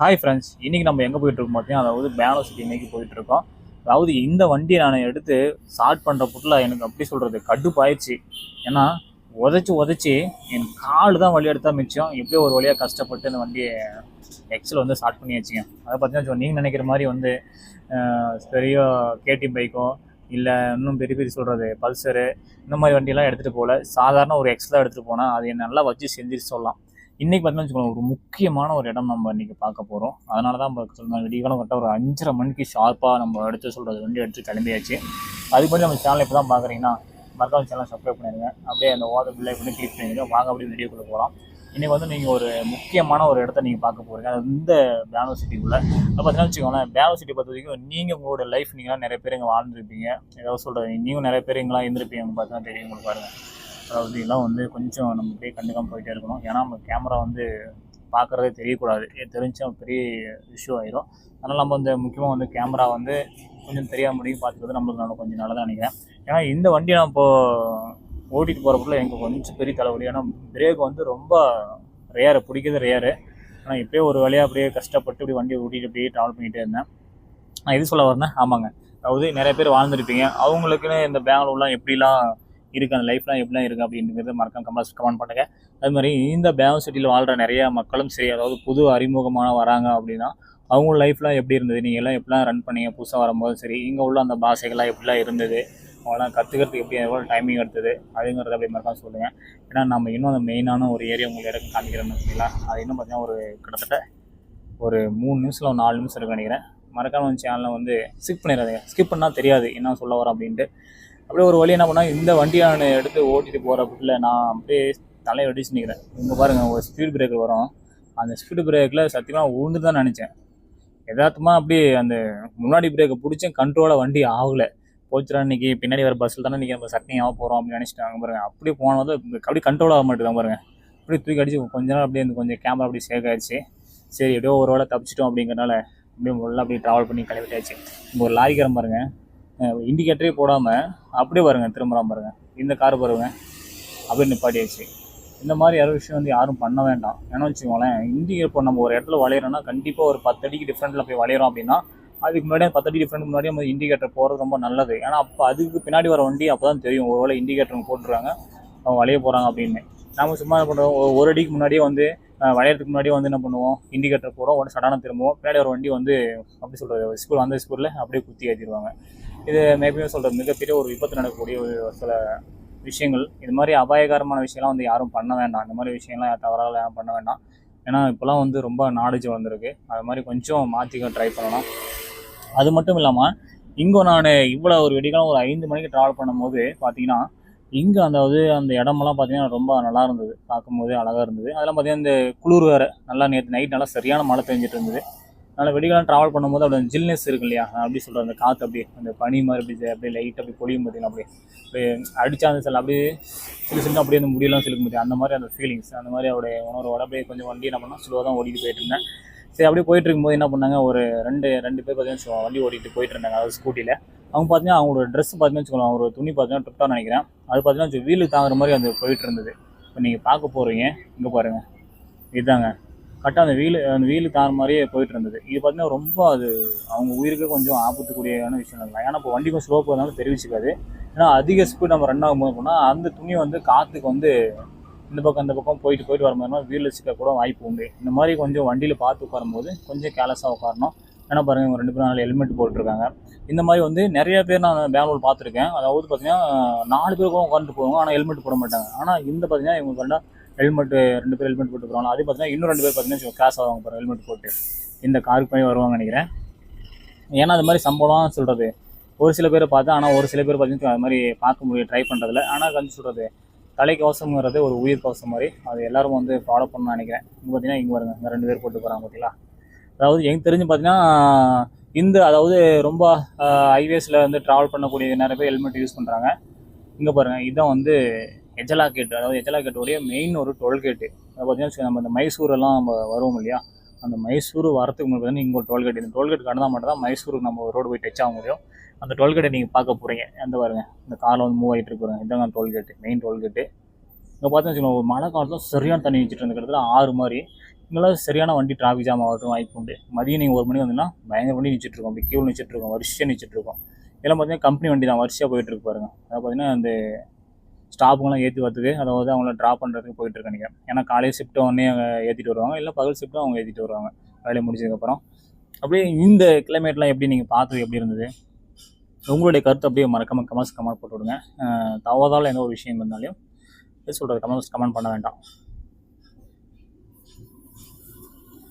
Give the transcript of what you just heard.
Hi friends இன்னைக்கு நம்ம எங்கே போயிட்டு இருக்கோம் பார்த்தீங்கன்னா அதாவது பேங்களூர் சிட்டி இன்னைக்கு போயிட்டு இருக்கோம். அதாவது இந்த வண்டியை நான் எடுத்து ஸ்டார்ட் பண்ணுற புட்டில் எனக்கு அப்படி சொல்கிறது கடுப்பாயிடுச்சு ஏன்னா உதச்சி உதச்சி என் கால் தான் வழி எடுத்தால் மிச்சம். எப்படியோ ஒரு வழியாக கஷ்டப்பட்டு இந்த வண்டியை எக்ஸில் வந்து ஸ்டார்ட் பண்ணி வச்சுங்க அதை பார்த்தீங்கன்னா நீங்கள் நினைக்கிற மாதிரி வந்து பெரிய கேடி பைக்கோ இல்லை இன்னும் பெரிய பெரிய சொல்கிறது பல்சரு இந்த மாதிரி வண்டியெல்லாம் எடுத்துகிட்டு போகல. சாதாரண ஒரு எக்ஸில் எடுத்துகிட்டு போனால் அதை நல்லா வச்சு செஞ்சுட்டு சொல்லலாம். இன்னைக்கு பார்த்தீங்கன்னா வச்சுக்கோங்க, ஒரு முக்கியமான ஒரு இடம் நம்ம இன்னைக்கு பார்க்க போகிறோம் அதனால தான் நம்ம சொல்லுங்க விடியகாலம் கரெக்டாக ஒரு அஞ்சரை மணிக்கு ஷார்ப்பாக நம்ம எடுத்து சொல்கிறது வண்டி எடுத்து கிளம்பியாச்சு. அதுக்கு முன்னாடி நம்ம சேனல் இப்போ தான் பார்க்குறீங்கன்னா மறக்காம சேனல் சப்ஸ்கிரைப் பண்ணிடுங்க. அப்படியே அந்த ஓத பில்லை பண்ணி கிளிக் பண்ணிடுங்க. வாங்க அப்படியே வீடியோக்குள்ளே போகலாம் இன்றைக்கி வந்து நீங்கள் ஒரு முக்கியமான ஒரு இடத்த நீங்கள் பார்க்க போகிறீங்க அது இந்த பேங்களூர் சிட்டிக்குள்ளே அப்போ பார்த்தீங்கன்னா வச்சுக்கோங்களேன் பேங்களூர் சிட்டி பொறுத்த வரைக்கும் நீங்கள் உங்களோட லைஃப் நீங்களாம் நிறைய பேர் இங்கே வாழ்ந்துருப்பீங்க. ஏதாவது சொல்கிறது நீங்களும் நிறைய பேர் இங்கெல்லாம் இருந்திருப்பீங்க பார்த்தீங்கன்னா தெரியும் உங்களுக்கு பாருங்கள் அதாவது இதெல்லாம் வந்து கொஞ்சம் நம்ம அப்படியே கண்டுக்காம போயிட்டே இருக்கணும். ஏன்னா நம்ம கேமரா வந்து பார்க்குறதே தெரியக்கூடாது. இது தெரிஞ்சா பெரிய இஷ்யூ ஆயிரும். அதனால் நம்ம வந்து முக்கியமாக வந்து கேமரா வந்து கொஞ்சம் தெரியாம முடியும் பார்த்துக்கிறது நம்மளுக்கு நல்லா கொஞ்சம் நல்லதாக நினைக்கிறேன். ஏன்னா இந்த வண்டியை நான் இப்போது ஓட்டிகிட்டு போகிறப்பல எனக்கு கொஞ்சம் பெரிய தலைவலி. ஏன்னா பிரேக் வந்து ரொம்ப ரேரு பிடிக்கிறது ரேரு ஆனால் இப்போயே ஒரு வழியாக அப்படியே கஷ்டப்பட்டு இப்படி வண்டியை ஓட்டிகிட்டு அப்படியே ட்ராவல் பண்ணிகிட்டே இருந்தேன். நான் இது சொல்ல வரேன் ஆமாங்க. அதாவது நிறைய பேர் வாழ்ந்துருப்பீங்க. அவங்களுக்குன்னு இந்த பெங்களூர்லாம் எப்படிலாம் இருக்குது அந்த லைஃப்லாம் எப்படிலாம் இருக்குது அப்படின்றது மறக்காம கமெண்ட் கமெண்ட் பண்ணுங்கள் அது மாதிரி இந்த பேங்க் சிட்டியில் வாழ்கிற நிறைய மக்களும் சரி அதாவது புது அறிமுகமான வராங்க அப்படின்னா அவங்க லைஃப்லாம் எப்படி இருந்தது? நீங்கள் எல்லாம் எப்படிலாம் ரன் பண்ணீங்க? புதுசாக வரும்போது சரி இங்கே உள்ள அந்த பாஷைகள்லாம் எப்படிலாம் இருந்தது? அவங்களாம் கற்றுக்கிறதுக்கு எப்படி எவ்வளோ டைமிங் எடுத்தது? அதுங்கிறத அப்படி மறக்காம சொல்லுங்கள் ஏன்னா நம்ம இன்னும் அந்த மெயினான ஒரு ஏரியா உங்களுக்கு இடக்கு காமிக்கிறோம்னு வச்சுங்களா அது இன்னும் பார்த்தீங்கன்னா ஒரு கிட்டத்தட்ட ஒரு மூணு நிமிஷம் ஒரு நாலு நிமிஷம் இருக்கு நினைக்கிறேன். மறக்காம வந்து சேனலை வந்து ஸ்கிப் பண்ணிடாதீங்க. ஸ்கிப் பண்ணால் தெரியாது என்ன சொல்ல வரேன் அப்படின்ட்டு. அப்படியே ஒரு வழி என்ன பண்ணால் இந்த வண்டியை நான் எடுத்து ஓட்டிட்டு போகிறப்பல நான் அப்படியே தலையை வெடிச்சு நிற்கிறேன் இங்கே பாருங்கள் ஒரு ஸ்பீட் பிரேக்கர் வரும். அந்த ஸ்பீடு பிரேக்கில் சத்தியமாக உழுந்து தான் நினச்சேன். எதார்த்தமாக அப்படியே அந்த முன்னாடி பிரேக்கை பிடிச்சேன் கண்ட்ரோலாக வண்டி ஆகலை. போச்சுடா இன்றைக்கி பின்னாடி வர பஸ்ஸில் தானே இன்றைக்கி நம்ம சட்னி ஆக போகிறோம் அப்படின்னு நினச்சிட்டாங்க பாருங்க. அப்படியே போனது அப்படியே கண்ட்ரோல் ஆக மாட்டேதான் பாருங்கள் அப்படியே தூக்கி அடிச்சு கொஞ்ச நேரம் அப்படியே இந்த கொஞ்சம் கேமரா அப்படியே சேக் ஆயிடுச்சு. சரி எப்படியோ ஒரு வேளை தப்பிச்சிட்டோம் அப்படிங்கிறனால அப்படியே முதல்ல அப்படியே ட்ராவல் பண்ணி கிளம்பிட்டாச்சு இங்கே ஒரு லாரிக்காரன் பாருங்கள் இண்டிகேட்டரே போடாமல் அப்படியே வருங்க திரும்புறான் பாருங்கள் இந்த கார் பாருங்க. அப்படியே நிப்பாட்டியாச்சு. இந்த மாதிரி யாரும் விஷயம் வந்து யாரும் பண்ண வேண்டாம். ஏன்னா வச்சுக்கோங்களேன் இண்டிகேட் இப்போ நம்ம ஒரு இடத்துல வளையிறோம்னா கண்டிப்பாக ஒரு பத்து அடிக்கு டிஃப்ரெண்ட்டில் போய் வளையிறோம் அப்படின்னா அதுக்கு முன்னாடியே பத்து அடி டிஃப்ரெண்ட் முன்னாடியே நம்ம இண்டிகேட்டர் போகிறது ரொம்ப நல்லது. ஏன்னா அப்போ அதுக்கு பின்னாடி வர வண்டி அப்போ தான் தெரியும். ஒருவேளை இண்டிகேட்டர் போட்டுருக்காங்க அவங்க வளைய போகிறாங்க அப்படின்னு. நம்ம சும்மா என்ன பண்ணுறோம் ஒரு அடிக்கு முன்னாடியே வந்து வளையறதுக்கு முன்னாடியே வந்து என்ன பண்ணுவோம்? இண்டிகேட்டர் போடுவோம் உடனே சடான திரும்புவோம். பின்னாடி ஒரு வண்டி வந்து அப்படி சொல்கிறது ஸ்கூல் அந்த ஸ்கூலில் அப்படியே குத்தி ஏற்றிடுவாங்க இது மேபி சொல்கிறது மிகப்பெரிய ஒரு விபத்து நடக்கக்கூடிய ஒரு சில விஷயங்கள். இது மாதிரி அபாயகரமான விஷயம்லாம் வந்து யாரும் பண்ண வேண்டாம். இந்த மாதிரி விஷயம்லாம் தவறாக யாரும் பண்ண வேண்டாம். ஏன்னா இப்போலாம் வந்து ரொம்ப நாலேஜ் வந்திருக்கு அது மாதிரி கொஞ்சம் மாற்றிக்க ட்ரை பண்ணலாம். அது மட்டும் இல்லாமல் இங்கே நான் இவ்வளோ ஒரு வெடிக்கலாம் ஒரு ஐந்து மணிக்கு ட்ராவல் பண்ணும்போது பார்த்தீங்கன்னா இங்கே அதாவது அந்த இடமெல்லாம் பார்த்தீங்கன்னா ரொம்ப நல்லா இருந்தது. பார்க்கும்போது அழகாக இருந்தது. அதெல்லாம் பார்த்தீங்கன்னா இந்த குளிர் வேறு. நல்லா நேற்று நைட் நல்லா சரியான மழை பெஞ்சிட்டு இருந்தது. அதனால் வெடிகாலம் ட்ராவல் பண்ணும்போது அப்படியே அந்த ஜில்னஸ் இருக்கு இல்லையா? அப்படி சொல்கிற அந்த காற்று அப்படியே அந்த பனி மாதிரி அப்படி அப்படியே லைட் அப்படி பொழியும் பார்த்தீங்கன்னா அப்படியே அப்படியே அடிச்சா அந்த சில அப்படியே சில சின்ன அப்படியே அந்த முடியெல்லாம் சிலுக்க முடியும் அந்த மாதிரி அந்த ஃபீலிங்ஸ் அந்த மாதிரி அவருடைய உணர்வோட அப்படியே கொஞ்சம் வண்டி என்ன பண்ணால் ஸ்லோவாக தான் ஓடிட்டு போயிட்டு இருந்தேன். சரி அப்படியே போயிட்டு இருக்கும்போது என்ன பண்ணாங்க? ஒரு ரெண்டு ரெண்டு பேர் பார்த்தீங்கன்னா வண்டி ஓடிட்டு போயிட்டு இருந்தாங்க. அதாவது ஸ்கூட்டியில் அவங்க பார்த்தீங்கன்னா அவங்களோட ட்ரெஸ் பார்த்தீங்கன்னா வச்சுக்கோங்க ஒரு துணி பார்த்தீங்கன்னா ட்ரிப்டாக நினைக்கிறேன். அது பார்த்தீங்கன்னா வீலு தாங்குற மாதிரி அந்த போயிட்டு இருந்தது. இப்போ நீங்கள் பார்க்க போகிறீங்க இங்கே பாருங்கள் இதுதாங்க. பட் அந்த வீல் அந்த வீலு கார் மாதிரியே போயிட்டு இருந்தது இது பார்த்தீங்கன்னா ரொம்ப அது அவங்க உயிருக்கு கொஞ்சம் ஆபத்துக்குரியமான விஷயம். தான் ஏன்னா இப்போ வண்டி கொஞ்சம் ஸ்லோ போகிறதுனால தெரிவிச்சுக்காது. ஏன்னா அதிக ஸ்பீட் நம்ம ரன் ஆகும்போது போனால் அந்த துணி வந்து காற்றுக்கு வந்து இந்த பக்கம் இந்த பக்கம் போயிட்டு போயிட்டு வர மாதிரி வீல் சிக்க கூட வாய்ப்பு உண்டு. இந்த மாதிரி கொஞ்சம் வண்டியில் பார்த்து உட்காரும்போது கொஞ்சம் கேர்லெஸ்ஸாக உட்காரணும். ஏன்னா பாருங்க இவங்க ரெண்டு பேரும் நாலு ஹெல்மெட் போட்டிருக்காங்க. இந்த மாதிரி வந்து நிறைய பேர் நான் பெங்களூர் பார்த்துருக்கேன். அதாவது பார்த்தீங்கன்னா நாலு பேருக்கும் உட்காந்துட்டு போவாங்க. ஆனால் ஹெல்மெட் போட மாட்டாங்க. ஆனால் இந்த பார்த்தீங்கன்னா இவங்க கண்டா ஹெல்மெட் ரெண்டு பேர் ஹெல்மெட் போட்டு போகிறாங்க அதே பார்த்தீங்கன்னா இன்னும் ரெண்டு பேர் பார்த்தீங்கன்னா கிளாஸ் ஆவாங்க போகிற ஹெல்மெட் போட்டு இந்த காருக்கு போய் வருவாங்க நினைக்கிறேன். ஏன்னா அது மாதிரி சம்பளம் சொல்கிறது ஒரு சில பேரை பார்த்தா ஆனால் ஒரு சில பேர் பார்த்தீங்கன்னா அது மாதிரி பார்க்க முடியும் ட்ரை பண்ணுறதில்ல ஆனால் கஞ்சி சொல்கிறது தலைக்கவசம்ங்கிறது ஒரு உயிர் கவசம் மாதிரி. அது எல்லாரும் வந்து ஃபாலோ பண்ணணும்னு நினைக்கிறேன். இங்கே பார்த்தீங்கன்னா இங்கே வருங்க இந்த ரெண்டு பேர் போட்டு போகிறாங்க பார்த்தீங்களா அதாவது எனக்கு தெரிஞ்சு பார்த்தீங்கன்னா இந்த அதாவது ரொம்ப ஹைவேஸில் வந்து ட்ராவல் பண்ணக்கூடிய நிறைய பேர் ஹெல்மெட் யூஸ் பண்ணுறாங்க இங்கே பாருங்கள் இதுதான் வந்து எஜலா கேட்டு அதாவது எஜலா கேட்டோடைய மெயின் ஒரு டோல்கேட்டு அதை பார்த்தீங்கன்னா நம்ம இந்த மைசூரெல்லாம் நம்ம வருவோம் இல்லையா? அந்த மைசூர் வரத்துக்கு முன்னாடி பார்த்தீங்கன்னா இங்கே ஒரு டோல்கேட் இந்த டோல்கேட் கடந்தால் மட்டும் தான் மைசூருக்கு நம்ம ரோடு போய் டச் ஆக முடியும். அந்த டோல்கேட்டை நீங்கள் பார்க்க போகிறீங்க எந்த பாருங்க இந்த காரில் வந்து மூவ் ஆகிட்டு இருக்கிறோம் இதாங்க டோல்கேட்டு மெயின் டோல்கேட்டு இங்கே பார்த்தீங்கன்னா வச்சுக்கோங்க, ஒரு மழை காலத்தில் சரியான தண்ணி வச்சுட்டு இருந்த கிட்டத்தட்ட ஆறு மாதிரி இங்கெல்லாம் சரியான வண்டி டிராஃபிக் ஜாம் ஆகட்டும் வாய்ப்பு உண்டு. மதியம் நீங்கள் ஒரு மணி வந்தீங்கன்னா பயங்கர வண்டி நிச்சிட்ருக்கோம் அப்படி கியூவில் நிச்சிட்ருக்கோம் வரிசையாக நிச்சிட்ருக்கோம் இதெல்லாம் பார்த்தீங்கன்னா கம்பெனி வண்டி தான். வரிசையாக போயிட்டுருக்கு பாருங்க. அதாவது பார்த்தீங்கன்னா அந்த ஸ்டாப்புங்கெல்லாம் ஏற்றி வரதுக்கு அதாவது அவங்கள ட்ராப் பண்ணுறதுக்கு போயிட்டு இருக்க நீங்கள் ஏன்னா காலையில் ஷிஃப்ட்டை ஒன்றே ஏற்றிட்டு வருவாங்க. இல்லை பகல் ஷிஃப்ட்டும் அவங்க ஏற்றிட்டு வருவாங்க. வேலையை முடிச்சதுக்கப்புறம் அப்படியே இந்த கிளைமேட்லாம் எப்படி நீங்கள் பார்த்தது எப்படி இருந்தது? உங்களுடைய கருத்து அப்படியே மறக்காம கமெண்ட்ஸ் கமெண்ட் போட்டு விடுங்க. அஹ் எந்த ஒரு விஷயம் இருந்தாலும் சொல்கிறது கமெண்ட்ஸ் கமெண்ட் பண்ண வேண்டாம்.